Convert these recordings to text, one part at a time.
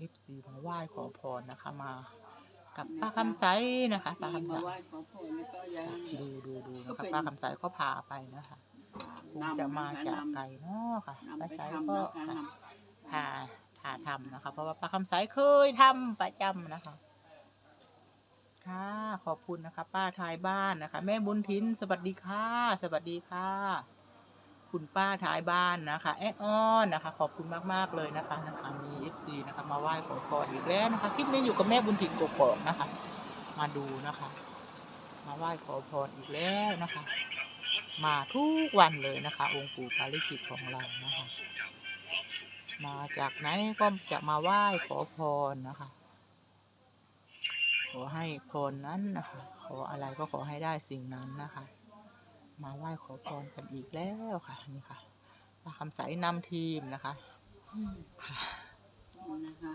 เอฟซีมาไหว้ขอพรนะคะมา กับป้าคำใสนะคะป้าที่คำใสมาไหว้ขอพรแล้วก็ยังดูดูดูนะก็คะเป็นป้าคำใสก็พาไปนะคะคงนำจะมาจากนำไกลเนาะค่ะนำป้าไปใสทำก็นะคะนพาพาทำนะคะ เพราะว่าป้าคำใสเคยทำประจำนะคะค่ะขอบคุณนะคะ ป้าทายบ้านนะคะ แม่บุญทินสวัสดีค่ะ สวัสดีค่ะ คุณป้าท้ายบ้านนะคะแอดออนนะคะ ขอบคุณมากๆเลยนะคะนะคะมีเอฟซีนะคะมาไหว้ขอพรอีกแล้วนะคะคลิปนี้อยู่กับแม่บุญถิ่นกกอกนะคะ มาดูนะคะ มาไหว้ขอพรอีกแล้วนะคะ มาทุกวันเลยนะคะ องค์ปู่ปาริจิตของเรานะคะมาจากไหนก็จะมาไหว้ขอพรนะคะ ขอให้พรนั้นนะคะ ขออะไรก็ขอให้ได้สิ่งนั้นนะคะ มาไหว้ขอพรกันอีกแล้วค่ะนี่ค่ะป้าคำใสนำทีมนะคะค่ะำนะคะ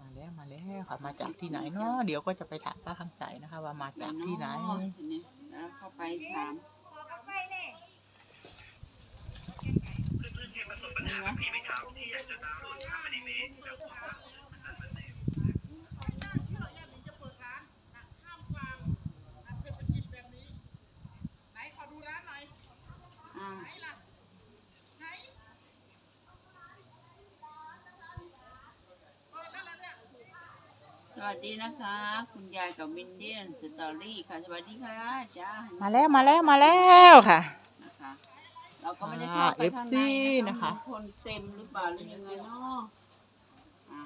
มาแล้วมาแล้วค่ะ มาจากที่ไหนเนาะเดี๋ยวก็จะไปถามป้าคำใสนะคะ ว่ามาจากที่ไหนทีนี้แล้วเข้าไปถามนี่นะ วัสดีนะคะ คุณยายกับมินเดียนสตอรี่ค่ะ สวัสดีค่ะจ้ามาแล้วมาแล้วมาแล้วค่ะ นะคะ เราก็ไม่ได้เข้าไปอ่าข้าง FC ในนะคะคนเต็มหรือเปล่าหรือยังไงเนาะอ่า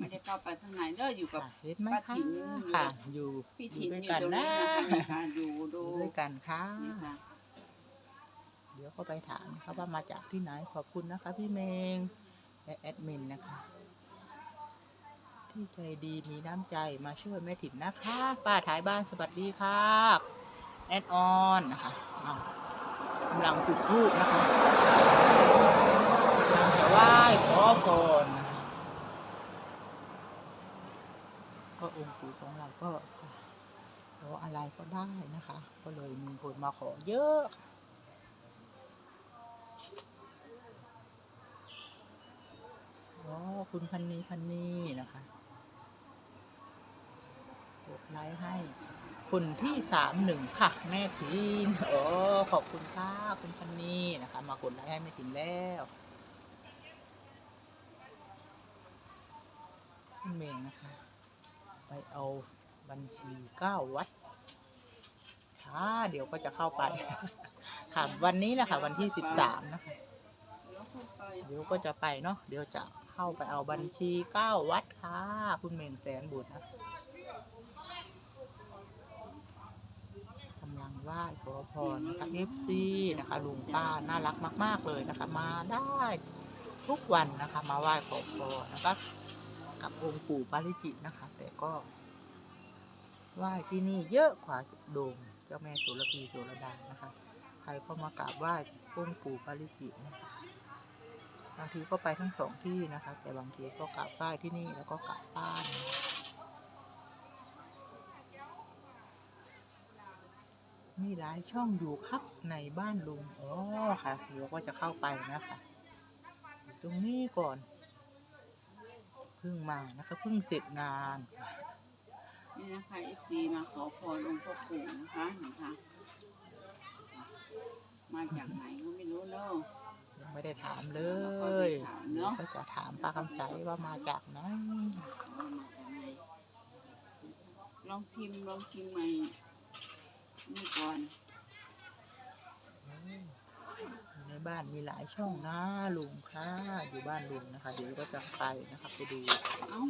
ไม่ได้เข้าไปข้างในเด้ออยู่กับเห็นไหมป้าคะถิ่นค่ะ อยู่พี่อยู่ถิ่นด้วยอยู่กันตรงนะนี้นะคะนี่ค่ะอยู่อดูยู่ด้วยกันค่ะนี่ค่ะเดี๋ยวก็ไปถามนะคะว่ามาจากที่ไหนขอบคุณนะคะ พี่เมงและแอดมินนะคะ ที่ใจดีมีน้ำใจมาช่วยแม่ถิ่นนะคะ ป้าท้ายบ้านสวัสดีครับแอดออนนะคะกำลังจุดธูปนะคะกำลังจะไหว้ขอพรนะคะก็องค์ปู่ของเราก็ขออะไรก็ได้นะคะ ก็เลยมีคนมาขอเยอะอ๋อคุณพันนีพันนีนะคะ ไลค์ให้คนที่สามหนึ่งค่ะ แม่ทินโอ๋อขอบคุณค่ะคุณพันนีนะคะ มากดไลค์ให้แม่ทินแล้วคุณเมงนะคะ ไปเอาบัญชีเก้าวัดค่ะเดี๋ยวก็จะเข้าไปค่ะวันนี้แหละค่ะ วันที่สิบสามนะคะเข้าไปเดี๋ยวก็จะไปเนาะเดี๋ยวจะเข้าไปเอาบัญชีเก้าวัดค่ะ คุณเมงแสนบุตรนะกำลัง ไหว้ขอพรนะคะเอฟซีนะคะลุงป้าน่ารักมาก ๆเลยนะคะ มาได้ทุกวันนะคะ มาไหว้ขอพรนะคะกับองค์ปู่ปาริจิตนะคะ แต่ก็ไหว้ที่นี่เยอะกว่าโดมเจ้าแม่โสุรพีโสุรดานะคะ ใครก็มากราบไหว้องค์ปู่ปาริจิตนะคะบางทีก็ไปทั้งสองที่นะคะ แต่บางทีก็กลับบ้านที่นี่แล้วก็กลับบ้าน มีหลายช่องอยู่ครับในบ้านลุงอ๋อค่ะเดี๋ยวก็จะเข้าไปนะคะอยู่ตรงนี้ก่อนเพิ่งมานะคะเพิ่งเสร็จงานนี่นะคะ FC มาขอพรองค์พ่อปู่นะคะนี่ค่ะมาจากไหนก็ไม่รู้เนาะยังไม่ได้ถามเลแล้วก็ไปยถามเนอะก็จะถามป้าคำใสว่ามาจากไหนเอามาจากไหนลองชิมลองชิมใหม่ นี่ก่อนอยู่ในบ้านมีหลายช่องนะลุงค่ะ อยู่บ้านลุงนะคะ เดี๋ยวก็จะไปนะคะไปดู เอ้า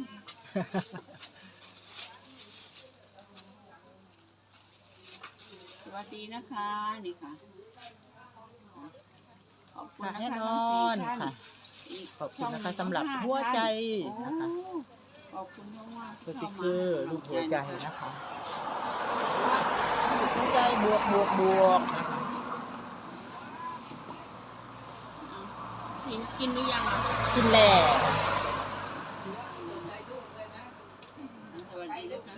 สวัสดีนะคะนี่ค่ะ ขอบคุณค่ะนะแน่คะนทั้งอสี่นท่านค่ะ อีกขอบคุณนะคะช่สำงหรับห้าหัวใจท่านนะคะ โอ้ขอบคุณมากมากๆสติกเกอร์รูปหัวใจนะนะคะรูป หัวใจบวกบวกบวกนะคะกินกินหรือยังอะกินแหล่สวัสดีนะคะ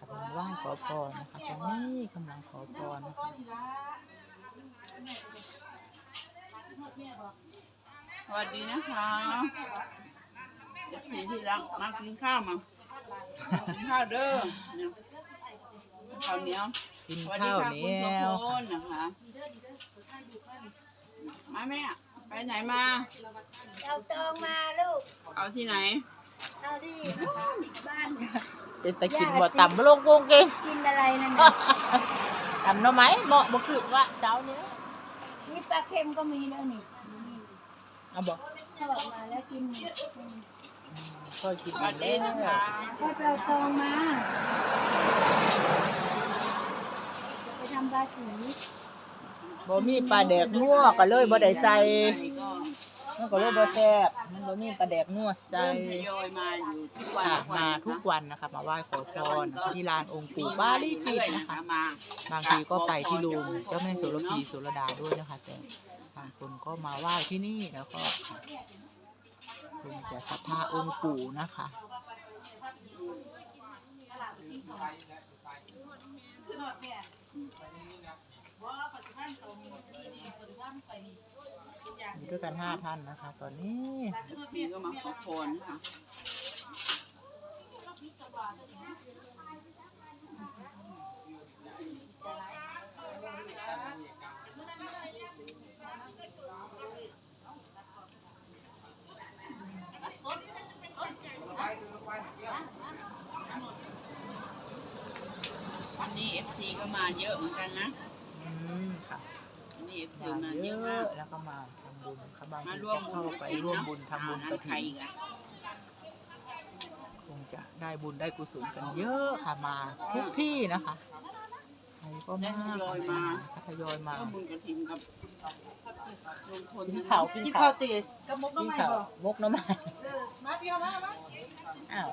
กำลังไหว้ขอพรนะคะตอนนี้กำลังขอพรนะคะสวัสดีนะคะ เอฟซีที่รักมากินข้าวมากินข้าวเด้อเนี่ยข้าวเหนียวกินสวัสดีข้าวค่ะเหคุนีณโสยวพลนะคะมาแม่ไปไหนมา เอาตองมาลูก เอาที่ไหนเอาดิบ้านเป็นตะกินบ่ต่ำบ่ลงโกงเก่งกินอะไรนั่นน่ะต่ำเนาะไหมเหมาะบ่คือว่าเจ้าเนี้ยนี่ปลาเค็มก็มีแล้วนี่เอาบ่ทอดมาแล้วกิน ก็กินสวัสดีนะคะก็ไปเอาตองมาจะไปทำบาสีบ่มีปลาแดกนัวก็เลยบ่ได้ใส่ก็มันก็เลยบ่แซ่บมันบ่มีปลาแดกนัวใส่เริ่มทยอยมาอยู่ทุกวันค่ะมาทุกวันนะคะมาไหว้ขอพรนะคะที่ลานองค์ปู่ปาลีกิตนะคะ มาบางทีก็ไปที่ลุงเจ้าแม่โสระพีโสระดาด้วยนะคะแต่บางคนก็มาไหว้ที่นี่แล้วก็ คงจะศรัทธาองค์ปู่นะคะอยู่ด้วยกันห้าท่านนะคะ ตอนนี้ที่ก็มาขอพรนะคะ วันนี้เอฟซีก็ มาเยอะเหมือนกันนะ อืมค่ะวันนี้เอฟซีมามาเยเยอะอะมาก แล้วก็มาทำบุญค่ะบางมาทีร่วมจะบุเข้าญไปกฐินร่วมนะบุญทำบุญอ่ากระใครถิ่นอีกอะคงจะได้บุญได้กุศลกันเยอะค่ะมาทุกที่นะคะใครก็มาทยอยมาร่วมบุญกระถินกับลุงพลกินนะข้าคะวกินข้าวตีกินข้าวมกน้ำมันมาเดียวมามาอ้าว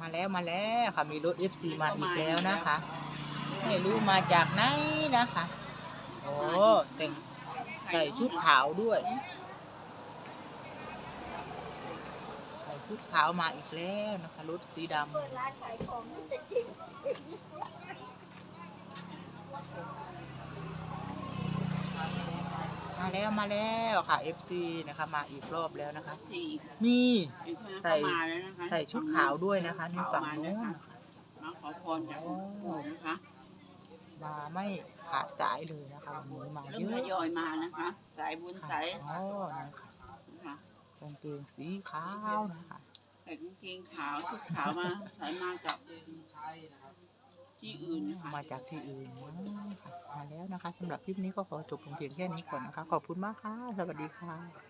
มาแล้วมาแล้วค่ะมีรถ FC มาอีกแล้วนะคะ ไม่รู้มาจากไหนนะคะโอ้แต่งใส่ชุดขาวด้วยใส่ชุดขาวมาอีกแล้วนะคะรถสีดำ เปิดร้านขายของนั่นแต่จริง มาแล้วมาแล้วค่ะ FC นะคะมาอีกรอบแล้วนะคะ สี่มีอีกคนนั้นใส่เข้ามาแล้วนะคะใส่ชุดขาวด้วยนะคะในฝั่งมาโน้นนะคะมาขอพรจากหลวงปู่นะคะมาไม่ขาดสายเลยนะคะวันนี้มาเริ่เยมทอะยอยมานะคะ สายบุญสายอ๋อนะคะนะคะกางเกงสีขาวนะคะ ใส่กางเกงขาวชุดขาวมาใส่มาจาก ที่อื่นนะคะมาจากที่อื่นนะคะมาแล้วนะคะสำหรับคลิปนี้ก็ขอจบลงเพียงแค่นี้ก่อนนะคะ ขอบคุณมากค่ะ สวัสดีค่ะ